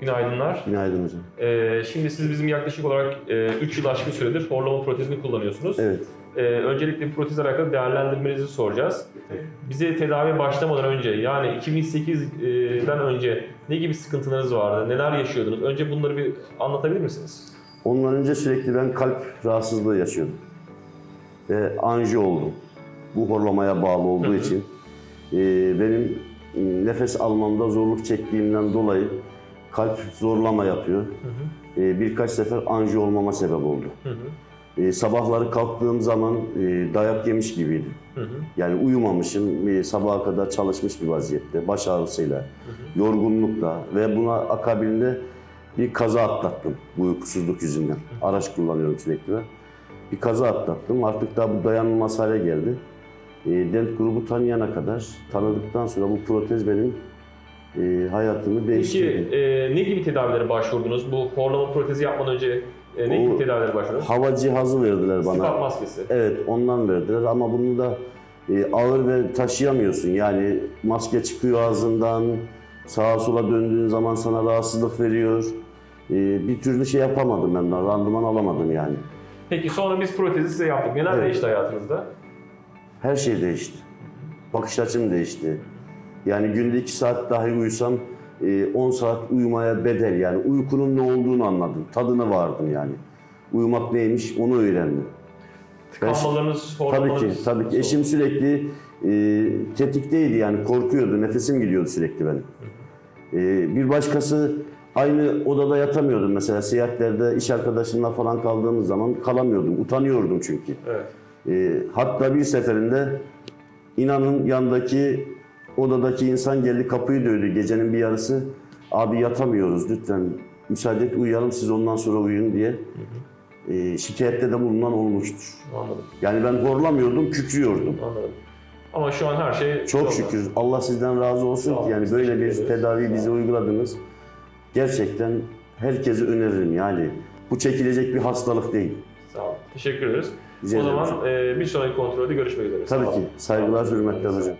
Günaydınlar. Günaydın hocam. Ee, şimdi siz bizim yaklaşık olarak 3 yıl aşkın süredir horlama protezini kullanıyorsunuz. Evet. Ee, öncelikle bu protezle alakalı değerlendirmenizi soracağız. Bize tedaviye başlamadan önce yani 2008'den önce ne gibi sıkıntılarınız vardı? Neler yaşıyordunuz? Önce bunları bir anlatabilir misiniz? Ondan önce sürekli ben kalp rahatsızlığı yaşıyordum. Ve anjiyo oldum. Bu horlamaya bağlı olduğu Hı hı. için. e, benim e, nefes almamda zorluk çektiğimden dolayı kalp zorlama yapıyor. E, birkaç sefer anjiyo olmama sebep oldu. Hı hı. E, sabahları kalktığım zaman e, dayak yemiş gibiydim. Hı hı. Yani uyumamışım, e, sabaha kadar çalışmış bir vaziyette, baş ağrısıyla, yorgunlukla ve buna akabinde bir kaza atlattım bu uykusuzluk yüzünden. Araç kullanıyorum sürekli ben. Bir kaza atlattım. Artık daha bu dayanılmaz hale geldi. E, dent grubu tanıyana kadar, tanıdıktan sonra bu protez benim e, hayatımı Peki değiştirdi. e, ne gibi tedavilere başvurdunuz? Bu horlama protezi yapmadan önce e, ne gibi O- tedavilere başvurdunuz? Hava cihazı verdiler bana. Sifat maskesi. Evet ondan verdiler ama bunu da e, ağır ve taşıyamıyorsun. Yani maske çıkıyor ağzından, sağa sola döndüğün zaman sana rahatsızlık veriyor. E, bir türlü şey yapamadım ben, randıman alamadım yani. Peki sonra biz protezi size yaptık. Neler Evet. değişti hayatınızda? Her şey değişti. Bakış açım değişti. Yani günde 2 saat dahi uyusam e, 10 saat uyumaya bedel yani uykunun ne olduğunu anladım. Tadına vardım yani. Uyumak neymiş onu öğrendim. Tıkanmalarınız, Tabii ki, tabii ki. Eşim sürekli e, tetikteydi yani korkuyordu, nefesim gidiyordu sürekli benim. E, bir başkası aynı odada yatamıyordum mesela seyahatlerde iş arkadaşımla falan kaldığımız zaman kalamıyordum, utanıyordum çünkü. Evet. E, hatta bir seferinde inanın yandaki odadaki insan geldi kapıyı dövdü gecenin bir yarısı. Abi yatamıyoruz lütfen müsaade et uyuyalım siz ondan sonra uyuyun diye. E, şikayette de bulunan olmuştur. Anladım, Yani ben horlamıyordum, kükrüyordum. anladım. Ama şu an her şey... Çok yolunda. şükür. Allah sizden razı olsun ki yani böyle bir ederiz. tedavi bize uyguladınız. Gerçekten herkese öneririm yani. Bu çekilecek bir hastalık değil. Sağ olun. Teşekkür ederiz. Rica o zaman e, bir sonraki kontrolde görüşmek üzere. Tabii ki. Saygılar, hürmetler hocam.